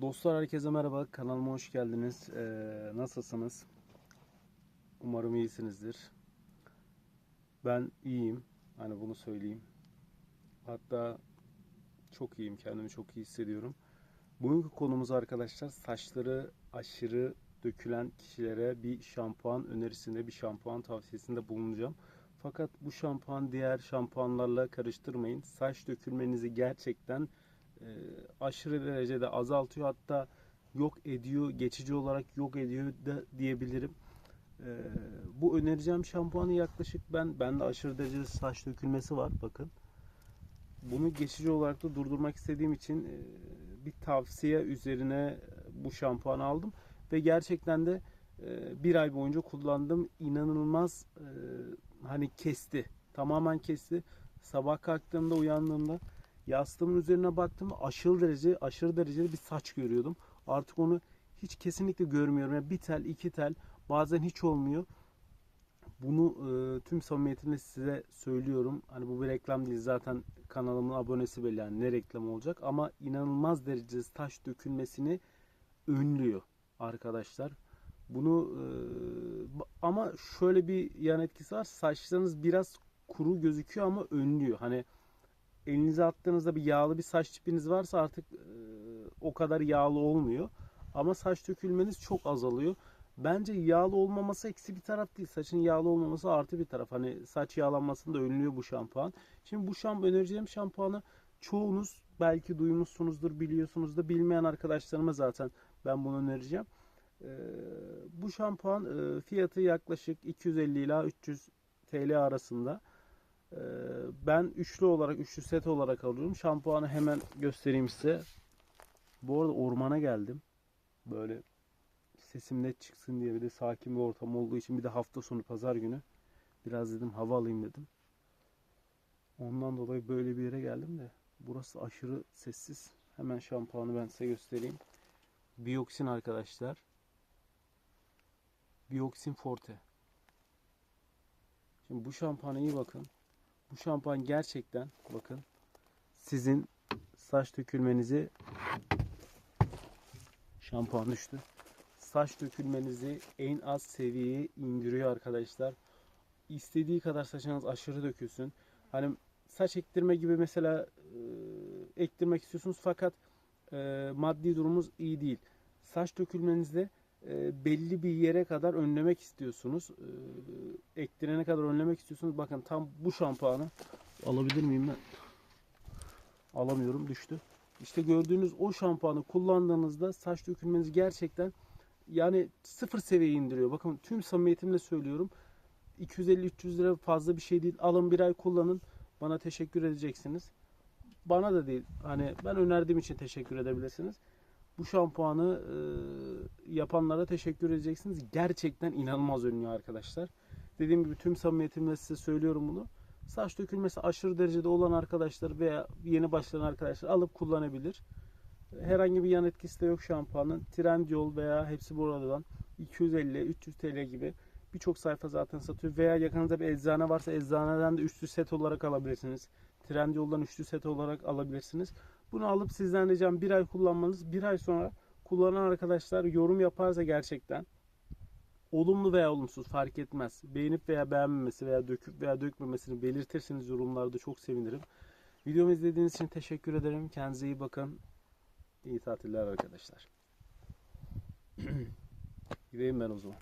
Dostlar herkese merhaba. Kanalıma hoş geldiniz. Ee, nasılsınız? Umarım iyisinizdir. Ben iyiyim. Hani bunu söyleyeyim. Hatta çok iyiyim. Kendimi çok iyi hissediyorum. Bugünkü konumuz arkadaşlar saçları aşırı dökülen kişilere bir şampuan önerisinde, bir şampuan tavsiyesinde bulunacağım. Fakat bu şampuan diğer şampuanlarla karıştırmayın. Saç dökülmenizi gerçekten aşırı derecede azaltıyor. Hatta yok ediyor, geçici olarak yok ediyor da diyebilirim. E, bu önereceğim şampuanı yaklaşık ben bende aşırı derecede saç dökülmesi var bakın. Bunu geçici olarak da durdurmak istediğim için e, bir tavsiye üzerine bu şampuanı aldım ve gerçekten de e, bir ay boyunca kullandım. İnanılmaz e, hani kesti. Tamamen kesti. Sabah kalktığımda uyandığımda yastığımın üzerine baktım aşırı derece aşırı derecede bir saç görüyordum. Artık onu hiç kesinlikle görmüyorum. Yani bir tel, iki tel bazen hiç olmuyor. Bunu e, tüm samimiyetimle size söylüyorum. Hani bu bir reklam değil zaten kanalımın abonesi belli yani ne reklam olacak ama inanılmaz derecede taş dökülmesini önlüyor arkadaşlar. Bunu e, ama şöyle bir yan etkisi var. Saçlarınız biraz kuru gözüküyor ama önlüyor. Hani elinize attığınızda bir yağlı bir saç tipiniz varsa artık e, o kadar yağlı olmuyor. Ama saç dökülmeniz çok azalıyor. Bence yağlı olmaması eksi bir taraf değil. Saçın yağlı olmaması artı bir taraf. Hani saç yağlanmasını da önlüyor bu şampuan. Şimdi bu şampuan önereceğim şampuanı çoğunuz belki duymuşsunuzdur, biliyorsunuz da bilmeyen arkadaşlarıma zaten ben bunu önereceğim. Ee, bu şampuan e, fiyatı yaklaşık 250 ila 300 TL arasında. Ee, ben üçlü olarak, üçlü set olarak alıyorum. Şampuanı hemen göstereyim size. Bu arada ormana geldim. Böyle sesim net çıksın diye bir de sakin bir ortam olduğu için bir de hafta sonu pazar günü biraz dedim hava alayım dedim. Ondan dolayı böyle bir yere geldim de burası aşırı sessiz. Hemen şampuanı ben size göstereyim. Biyoksin arkadaşlar. Biyoksin Forte. Şimdi bu şampuana iyi bakın. Bu şampuan gerçekten bakın sizin saç dökülmenizi şampuan düştü. Saç dökülmenizi en az seviyeye indiriyor arkadaşlar. İstediği kadar saçınız aşırı dökülsün. Hani saç ektirme gibi mesela e, ektirmek istiyorsunuz fakat e, maddi durumumuz iyi değil. Saç dökülmenizde e, belli bir yere kadar önlemek istiyorsunuz. E, ektirene kadar önlemek istiyorsunuz. Bakın tam bu şampuanı alabilir miyim ben? Alamıyorum düştü. İşte gördüğünüz o şampuanı kullandığınızda saç dökülmeniz gerçekten yani sıfır seviyeye indiriyor. Bakın tüm samimiyetimle söylüyorum. 250-300 lira fazla bir şey değil. Alın bir ay kullanın. Bana teşekkür edeceksiniz. Bana da değil. Hani ben önerdiğim için teşekkür edebilirsiniz. Bu şampuanı e, yapanlara teşekkür edeceksiniz. Gerçekten inanılmaz önlüyor arkadaşlar. Dediğim gibi tüm samimiyetimle size söylüyorum bunu. Saç dökülmesi aşırı derecede olan arkadaşlar veya yeni başlayan arkadaşlar alıp kullanabilir. Herhangi bir yan etkisi de yok şampuanın. Trendyol veya hepsi buradan 250-300 TL gibi birçok sayfa zaten satıyor. Veya yakınızda bir eczane varsa eczaneden de üçlü set olarak alabilirsiniz. Trendyol'dan üçlü set olarak alabilirsiniz. Bunu alıp sizden ricam bir ay kullanmanız. Bir ay sonra kullanan arkadaşlar yorum yaparsa gerçekten olumlu veya olumsuz fark etmez. Beğenip veya beğenmemesi veya döküp veya dökmemesini belirtirseniz yorumlarda çok sevinirim. Videomu izlediğiniz için teşekkür ederim. Kendinize iyi bakın. İyi tatiller arkadaşlar. Gideyim ben o zaman.